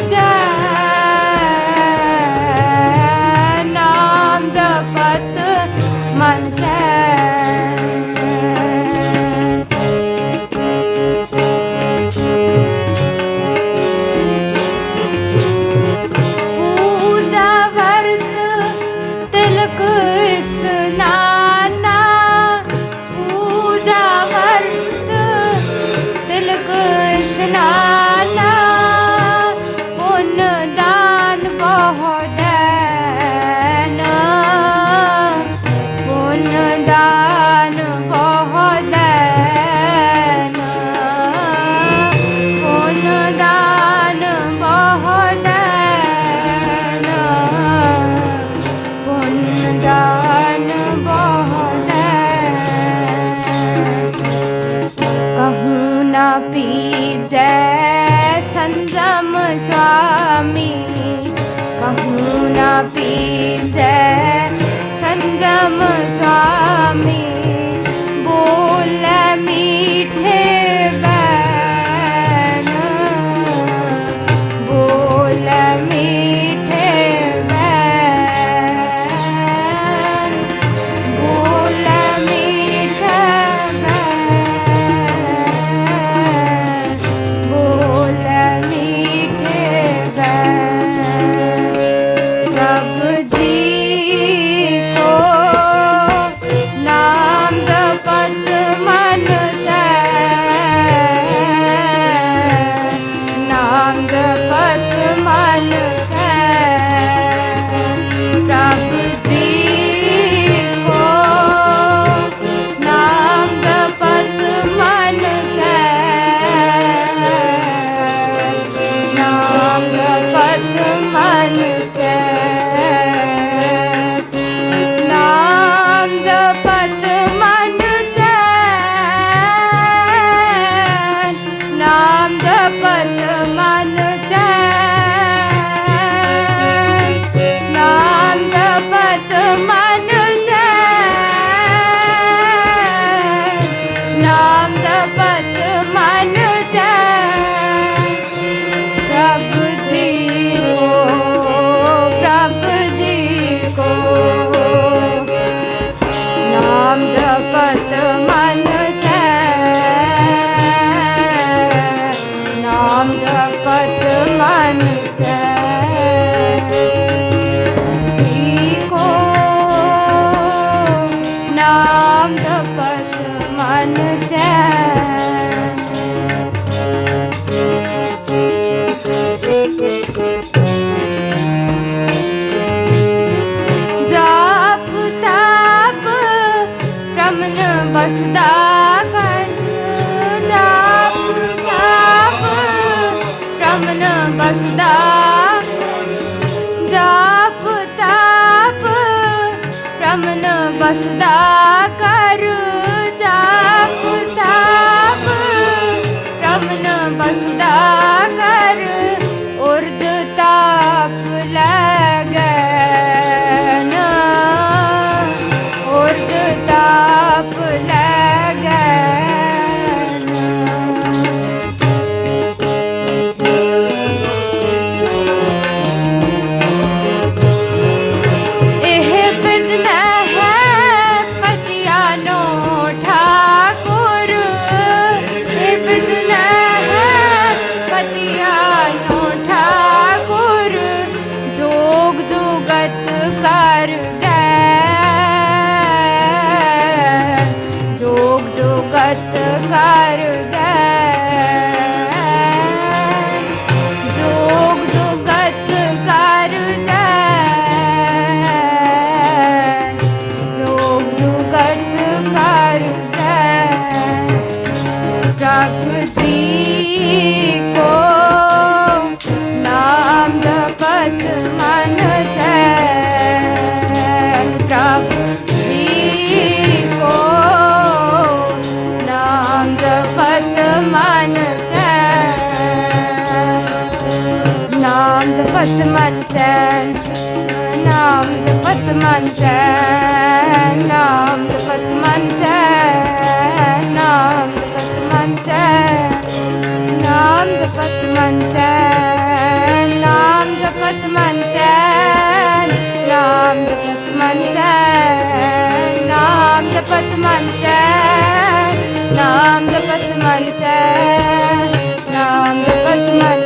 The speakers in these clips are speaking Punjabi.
ਮਨ Thank you. ਅਮਨ ਬਸਦਾ ਕਰ। Darkness. ਨਾਮ ਜਪਤ ਮਚੈ ਨਾਮ ਜਪਤ ਮਚੈ ਨਾਮ ਜਪਤ ਮਚੈ ਨਾਮ ਜਪਤ ਮਚੈ ਨਾਮ ਜਪਤ ਮਚੈ ਨਾਮ ਜਪਤ ਮਚੈ ਨਾਮ ਜਪਤ ਮਚੈ ਨਾਮ ਜਪਤ ਮਚੈ ਨਾਮ ਜਪਤ ਮਚੈ ਨਾਮ ਜਪਤ ਮਚੈ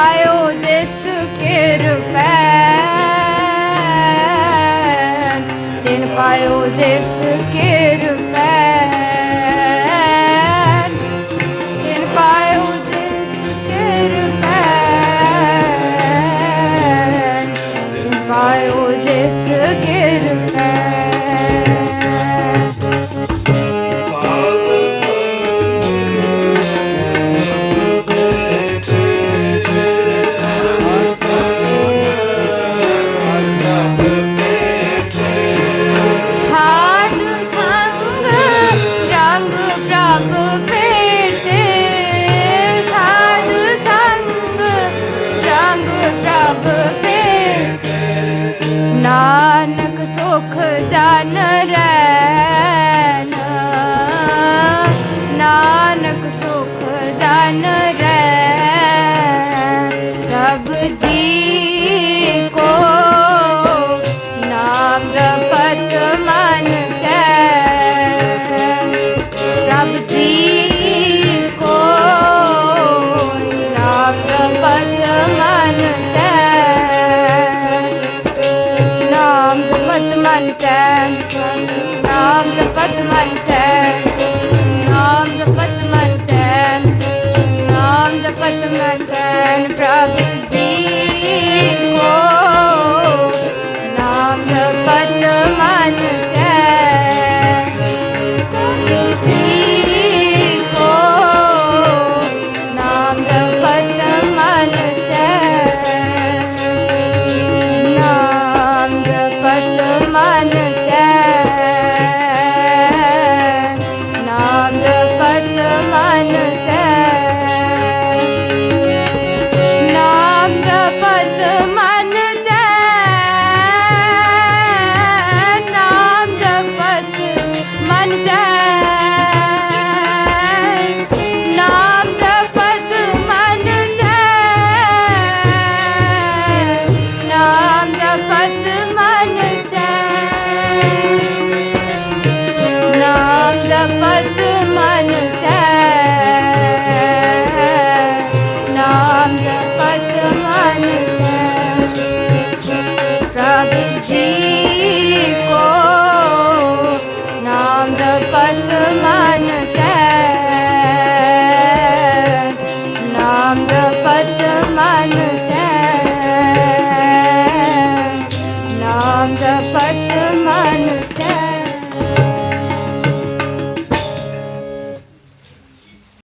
आयो जेसु ਸਭ ਤੇ ਨਾਨਕ ਸੁਖ ਜਨ ਰਹਿ। ਸਿਮਰਨ ਪ੍ਰਭ ਜੀ ਕੋ ਨਾਮ ਜਪਤ ਮਨ